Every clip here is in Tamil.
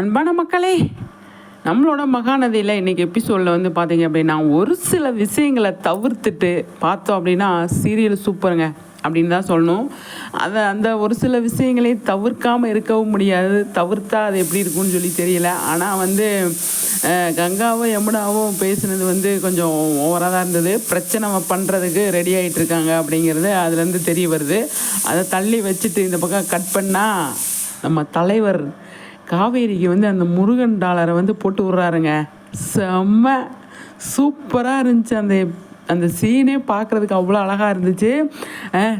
அன்பான மக்களே நம்மளோட மகாநதியில் இன்றைக்கி எபிசோடில் வந்து பார்த்தீங்க அப்படின்னா ஒரு சில விஷயங்களை தவிர்த்துட்டு பார்த்தோம் அப்படின்னா சீரியல் சூப்பருங்க அப்படின்னு தான் சொல்லணும். அதை அந்த ஒரு சில விஷயங்களையும் தவிர்க்காமல் இருக்கவும் முடியாது. தவிர்த்தா அது எப்படி இருக்கும்னு சொல்லி தெரியல. ஆனால் வந்து கங்காவும் யமுனாவும் பேசுனது வந்து கொஞ்சம் ஓவராக தான் இருந்தது. பிரச்சனை பண்ணுறதுக்கு ரெடி ஆகிட்டு இருக்காங்க அப்படிங்கிறது அதுலேருந்து தெரிய வருது. அதை தள்ளி வச்சுட்டு இந்த பக்கம் கட் பண்ணால் நம்ம தலைவர் காவேரிக்கு வந்து அந்த முருகன் டாலரை வந்து போட்டு விட்றாருங்க. செம்ம சூப்பராக இருந்துச்சு அந்த அந்த சீனே பார்க்குறதுக்கு அவ்வளோ அழகாக இருந்துச்சு.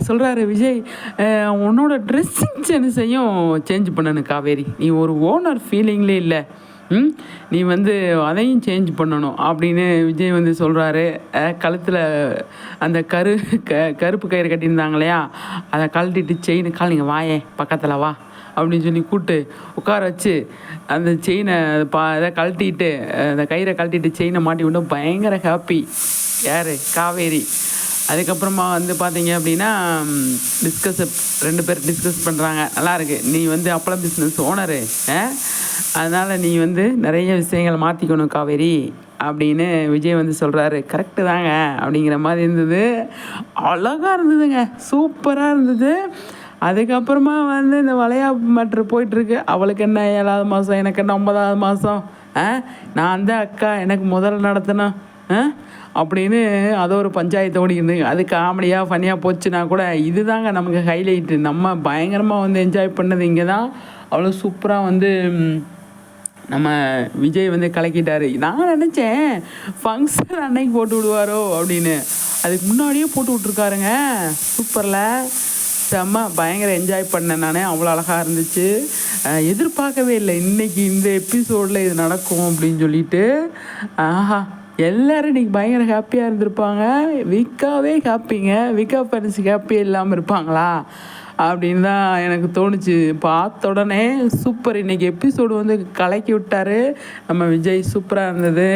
சொல்கிறாரு விஜய் உன்னோட ட்ரெஸ்ஸிங் சென்ஸையும் சேஞ்ச் பண்ணணும் காவேரி. நீ ஒரு ஓனர் ஃபீலிங்லே இல்லை. ம் நீ வந்து அதையும் சேஞ்ச் பண்ணணும் அப்படின்னு விஜய் வந்து சொல்கிறாரு கழுத்தில் அந்த கரு க கருப்பு கயிறு கட்டியிருந்தாங்க இல்லையா? அதை கழட்டிட்டு செயின் கால் நீங்கள் வாயே பக்கத்தில் வா. அப்படின்னு சொல்லி கூப்பிட்டு உட்கார வச்சு அந்த செயினை பா இதை கழட்டிட்டு அந்த கயிறை கழட்டிட்டு செயினை மாட்டி விட்டு பயங்கர ஹாப்பி யார்? காவேரி. அதுக்கப்புறமா வந்து பார்த்தீங்க அப்படின்னா டிஸ்கஸ் ரெண்டு பேர் டிஸ்கஸ் பண்ணுறாங்க நல்லாயிருக்கு நீ வந்து அப்பளம் பிஸ்னஸ் ஓனரு அதனால் நீ வந்து நிறைய விஷயங்களை மாற்றிக்கணும் காவேரி அப்படின்னு விஜய் வந்து சொல்கிறாரு கரெக்டு தாங்க. அப்படிங்கிற மாதிரி இருந்தது. அழகாக இருந்ததுங்க. சூப்பராக இருந்தது. அதுக்கப்புறமா வந்து இந்த வளையா மேட்ரு போயிட்டுருக்கு. அவளுக்கு என்ன ஏழாவது மாதம் எனக்கு என்ன ஒன்பதாவது மாதம் ஆ? நான் தான் அக்கா எனக்கு முதல்ல நடத்தினேன் ஆ? அப்படின்னு அது ஒரு பஞ்சாயத்து ஓடிக்கிட்டு அது காமெடியாக ஃபனியாக போச்சுன்னா கூட இதுதாங்க நமக்கு ஹைலைட்டு நம்ம பயங்கரமாக வந்து என்ஜாய் பண்ணது இங்கே தான் அவ்வளோ சூப்பராக வந்து நம்ம விஜய் வந்து கலக்கிட்டார். நான் நினச்சேன் ஃபங்க்ஷன் அன்னைக்கு போட்டு விடுவாரோ அப்படின்னு. அதுக்கு முன்னாடியே போட்டு விட்ருக்காருங்க சூப்பரில் செம்ம பயங்கர என்ஜாய் பண்ணேன் நான். அவ்வளோ அழகாக இருந்துச்சு. எதிர்பார்க்கவே இல்லை. இன்னைக்கு இந்த எபிசோடில் இது நடக்கும் அப்படின்னு சொல்லிட்டு. ஆஹா எல்லோரும் இன்னைக்கு பயங்கர ஹாப்பியாக இருந்திருப்பாங்க. விக்காவே ஹாப்பிங்க விக்கா ஃப்ரெண்ட்ஸ் ஹாப்பியாக இல்லாமல் இருப்பாங்களா? அப்படின்னு தான் எனக்கு தோணுச்சு. பார்த்த உடனே சூப்பர் இன்னைக்கு எபிசோடு வந்து கலக்கி விட்டாரு. நம்ம விஜய் சூப்பராக இருந்தது.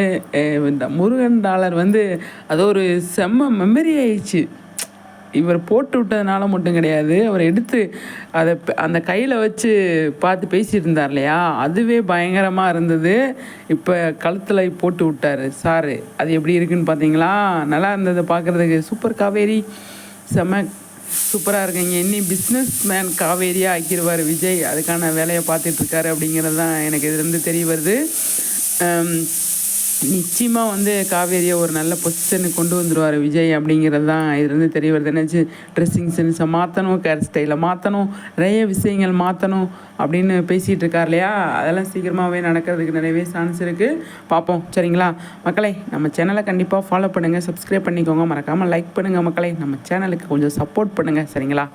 இந்த முருகன் டாலர் வந்து அது ஒரு செம்ம மெமரி ஆயிடுச்சு. இவர் போட்டு விட்டதுனால மட்டும் கிடையாது. அவர் எடுத்து அதை அந்த கையில் வச்சு பார்த்து பேசிட்டு இருந்தார் இல்லையா? அதுவே பயங்கரமாக இருந்தது. இப்போ கழுத்தில் போட்டு விட்டாரு. சாரு அது எப்படி இருக்குன்னு பார்த்தீங்களா நல்லா இருந்தது பார்க்குறதுக்கு சூப்பர் காவேரி. செம்ம சூப்பராக இருக்குங்க. இன்னி பிஸ்னஸ் மேன் காவேரியாக ஆக்கிடுவார் விஜய். அதுக்கான வேலையை பார்த்துட்ருக்காரு அப்படிங்கிறது தான் எனக்கு இதுலேருந்து தெரிய வருது. நிச்சயமாக வந்து காவேரியை ஒரு நல்ல பொசிஷனுக்கு கொண்டு வந்துடுவார் விஜய் அப்படிங்கிறது தான். இதுலேருந்து தெரிய வருது என்னாச்சு ட்ரெஸ்ஸிங் சென்ஸை மாற்றணும் கேர் ஸ்டைலை மாற்றணும் நிறைய விஷயங்கள் மாற்றணும் அப்படின்னு பேசிகிட்டு இருக்கார் இல்லையா? அதெல்லாம் சீக்கிரமாகவே நடக்கிறதுக்கு நிறையவே சான்ஸ் இருக்குது பார்ப்போம். சரிங்களா? மக்களை நம்ம சேனலை கண்டிப்பாக ஃபாலோ பண்ணுங்கள் சப்ஸ்கிரைப் பண்ணிக்கோங்க. மறக்காமல் லைக் பண்ணுங்கள் மக்களை. நம்ம சேனலுக்கு கொஞ்சம் சப்போர்ட் பண்ணுங்கள் சரிங்களா?